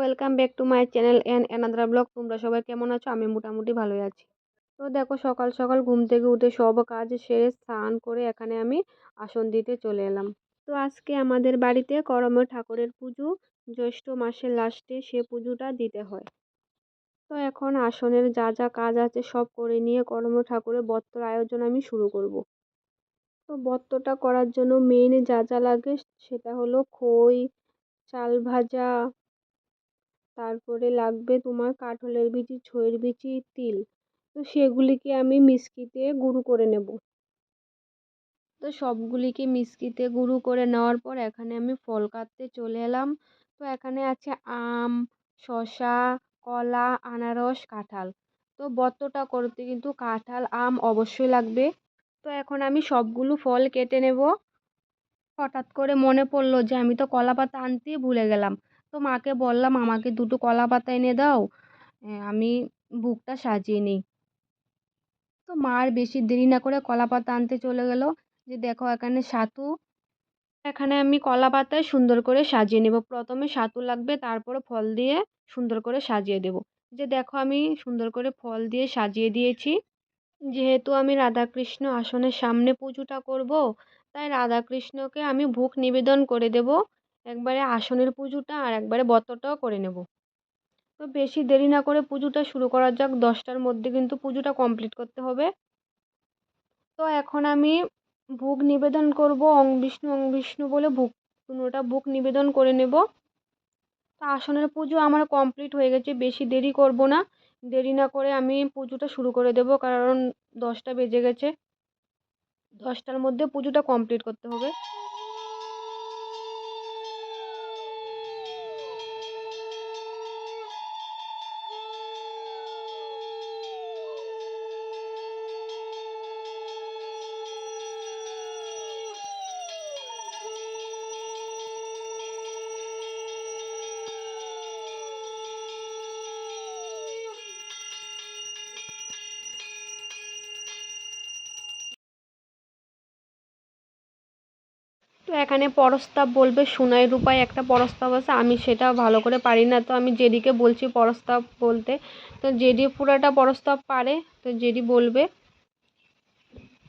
Welcome back to my channel and another blog. তোমরা সবাই কেমন আছো? আমি মোটামুটি ভালোই আছি। তো দেখো, সকাল সকাল ঘুম থেকে উঠে সব কাজ সেরে স্নান করে এখানে আমি আসন দিতে চলে এলাম। তো আজকে আমাদের বাড়িতে করমের ঠাকুরের পুজো। জ্যৈষ্ঠ মাসের লাস্টে সে পুজোটা দিতে হয়। তো এখন আসনের যা যা কাজ আছে সব করে নিয়ে করম ঠাকুরের বত্তর আয়োজন আমি শুরু করব। তো বত্তটা করার জন্য মেইন যা যা লাগে সেটা হলো খই, চাল ভাজা তারপরে লাগবে তোমার কাঁঠালের বিচি, ছইয়ের বিচি, তিল। তো সেগুলিকে আমি মিক্সিতে গুঁড়ো করে নেব। তো সবগুলিকে মিক্সিতে গুঁড়ো করে নেওয়ার পর এখানে আমি ফল কাটতে চলে এলাম। তো এখানে আছে আম, শসা, কলা, আনারস, কাঁঠাল। তো বত্তটা করতে কিন্তু কাঁঠাল, আম অবশ্যই লাগবে। তো এখন আমি সবগুলো ফল কেটে নেব। হঠাৎ করে মনে পড়ল যে আমি তো কলা পাতা আনতেই ভুলে গেলাম। তো মাকে বললাম, আমাকে দুটো কলা পাতা এনে দাও আমি বুকটা সাজিয়ে নিই। তো মা আর বেশি দেরি না করে কলা পাতা আনতে চলে গেল। যে দেখো এখানে সাতু, এখানে আমি কলা পাতায় সুন্দর করে সাজিয়ে নেব। প্রথমে সাতু লাগবে, তারপরে ফল দিয়ে সুন্দর করে সাজিয়ে দেব। যে দেখো আমি সুন্দর করে ফল দিয়ে সাজিয়ে দিয়েছি। যেহেতু আমি রাধাকৃষ্ণ আসনের সামনে পুজোটা করব, তাই রাধাকৃষ্ণকে আমি ভোগ নিবেদন করে দেব। একবারে আসনের পুজোটা আর একবারে বতটাও করে নেব। তো বেশি দেরি না করে পুজোটা শুরু করা যাক, দশটার মধ্যে কিন্তু পুজোটা কমপ্লিট করতে হবে। তো এখন আমি ভোগ নিবেদন করব অং বিষ্ণু অং বিষ্ণু বলে ভোগ পুরোটা ভোগ নিবেদন করে নেব। তো আসনের পুজো আমার কমপ্লিট হয়ে গেছে, বেশি দেরি করব না। দেরি না করে আমি পুজোটা শুরু করে দেব, কারণ দশটা বেজে গেছে। দশটার মধ্যে পুজোটা কমপ্লিট করতে হবে। তো এখানে পরস্তাব বলবে সোনাই রূপায় একটা পরস্তাব আছে আমি সেটা ভালো করে পারি না। তো আমি যেদিকে বলছি পরস্তাব বলতে। তো জেডি পুরোটা পরস্তাব পারে, তো যেদি বলবে।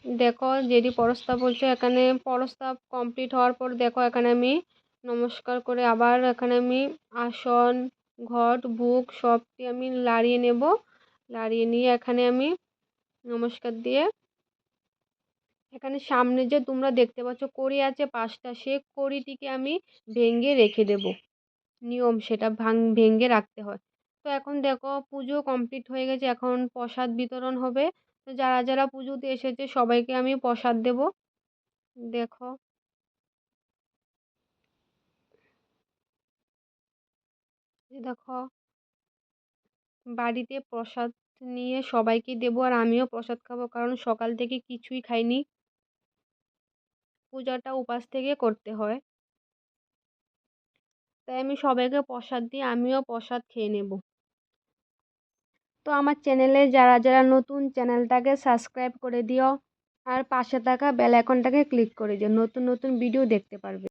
দেখো যেদি পরস্তাব বলছে, এখানে পরস্তাব কমপ্লিট হওয়ার পর দেখো, এখানে আমি নমস্কার করে আবার এখানে আমি আসন, ঘট, বুক সবটি আমি লাড়িয়ে নেব। লাড়িয়ে নিয়ে এখানে আমি নমস্কার দিয়ে এখানে সামনে যে তোমরা দেখতে পাচ্ছ কড়ি আছে পাঁচটা সে কড়িটিকে আমি ভেঙে রেখে দেব। নিয়ম সেটা ভাঙ, ভেঙে রাখতে হয়। তো এখন দেখো পুজো কমপ্লিট হয়ে গেছে, এখন প্রসাদ বিতরণ হবে। তো যারা যারা পুজোতে এসেছে সবাইকে আমি প্রসাদ দেব। দেখো। দেখো। বাড়িতে প্রসাদ নিয়ে সবাইকে দেবো আর আমিও প্রসাদ খাব, কারণ সকাল থেকে কিছুই খাইনি। পূজাটা উপাস থেকে করতে হয়। তাই আমি সবাইকে প্রসাদ দিয়ে আমিও প্রসাদ খেয়ে নেব। তো আমার চ্যানেলে যারা যারা নতুন চ্যানেলটাকে সাবস্ক্রাইব করে দিও। আর পাশে থাকা বেল আইকনটাকে ক্লিক করে দিও। নতুন নতুন ভিডিও দেখতে পারবে।